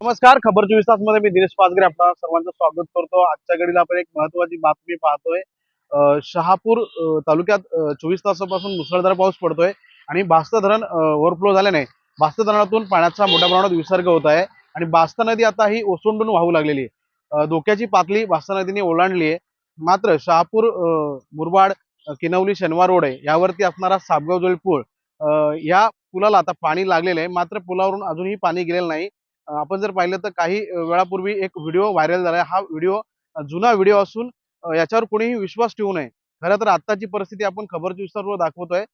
नमस्कार खबर चोवीस तासमध्ये मी दिनेश पाचगरे आपला सर्वांचं स्वागत करतो. आजच्या घडीला आपण एक महत्वाची बातमी पाहतोय. शहापूर तालुक्यात चोवीस तासापासून मुसळधार पाऊस पडतोय आणि बास्ता धरण ओव्हरफ्लो झाल्याने बास्ता धरणातून पाण्याचा मोठ्या प्रमाणात विसर्ग होत आहे आणि बास्ता नदी आता ही ओसंडून वाहू लागलेली आहे. धोक्याची पातळी बास्ता नदीने ओलांडली आहे. मात्र शहापूर मुरबाड किनवली शनिवार रोड आहे यावरती असणारा सापगाव जोळी पूल या पुलाला आता पाणी लागलेलं आहे. मात्र पुलावरून अजूनही पाणी गेलेलं नाही. आपण जर पाहिलं तर काही वेळापूर्वी एक व्हिडिओ व्हायरल झाला हा व्हिडिओ जुना व्हिडिओ असून याच्यावर कोणीही विश्वास ठेवू नये. खरं तर आत्ताची परिस्थिती आपण खबर विस्तारवर दाखवतोय.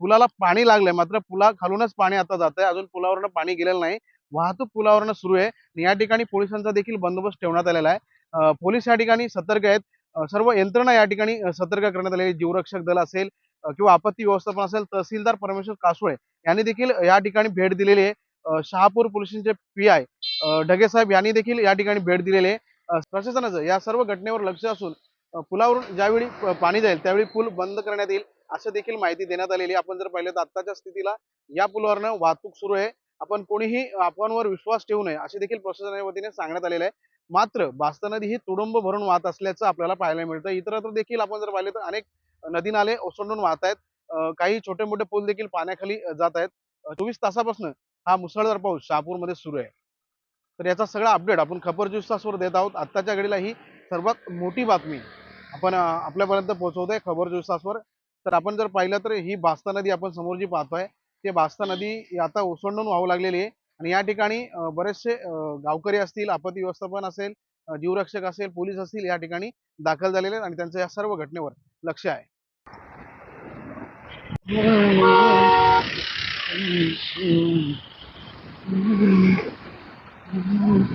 पुलाला पाणी लागलंय. मात्र पुला खालूनच पाणी आता जात आहे अजून पुलावरनं पाणी गेलेलं नाही. वाहतूक पुलावरनं सुरू आहे. आणि या ठिकाणी पोलिसांचा देखील बंदोबस्त ठेवण्यात आलेला आहे. पोलीस या ठिकाणी सतर्क आहेत. सर्व यंत्रणा या ठिकाणी सतर्क करण्यात आलेली जीवरक्षक दल असेल किंवा आपत्ती व्यवस्थापन असेल तहसीलदार परमेश्वर कासुळे यांनी देखील या ठिकाणी भेट दिलेली आहे. शहापूर पोलिसांचे पी आय ढगे साहेब यांनी देखील या ठिकाणी भेट दिलेली आहे. प्रशासनाचं या सर्व घटनेवर लक्ष असून पुलावरून ज्यावेळी पाणी जाईल त्यावेळी पूल बंद करण्यात येईल असं देखील माहिती देण्यात आलेली आपण जर पाहिलं तर आत्ताच्या स्थितीला या पुलावरनं वाहतूक सुरू आहे. आपण कोणीही अफवांवर विश्वास ठेवू नये असे देखील प्रशासनाच्या वतीने सांगण्यात आलेले आहे. मात्र बास्ता नदी ही तुडुंब भरून वाहत असल्याचं आपल्याला पाहायला मिळतं. इतरत्र देखील आपण जर पाहिलं तर अनेक नदी नाले ओसंडून वाहत आहेत. काही छोटे मोठे पूल देखील पाण्याखाली जात आहेत. चोवीस तासापासून हा मुसळधार पाऊस शहापूरमध्ये सुरू आहे. तर याचा सगळा अपडेट आपण खबर चोवीस तासवर देत आहोत. आत्ताच्या घडीला ही सर्वात मोठी बातमी आपण आपल्यापर्यंत पोहोचवतोय खबर चोवीस तासवर तर आपण जर पाहिलं तर ही बास्ता नदी आपण समोर जी पाहतोय ते बास्ता नदी आता ओसंडून वाहू लागलेली आहे. आणि या ठिकाणी बरेचसे गावकरी असतील आपत्ती व्यवस्थापन असेल जीवरक्षक असेल पोलीस असतील या ठिकाणी दाखल झालेले आहेत. आणि त्यांचं या सर्व घटनेवर लक्ष आहे. Thank you.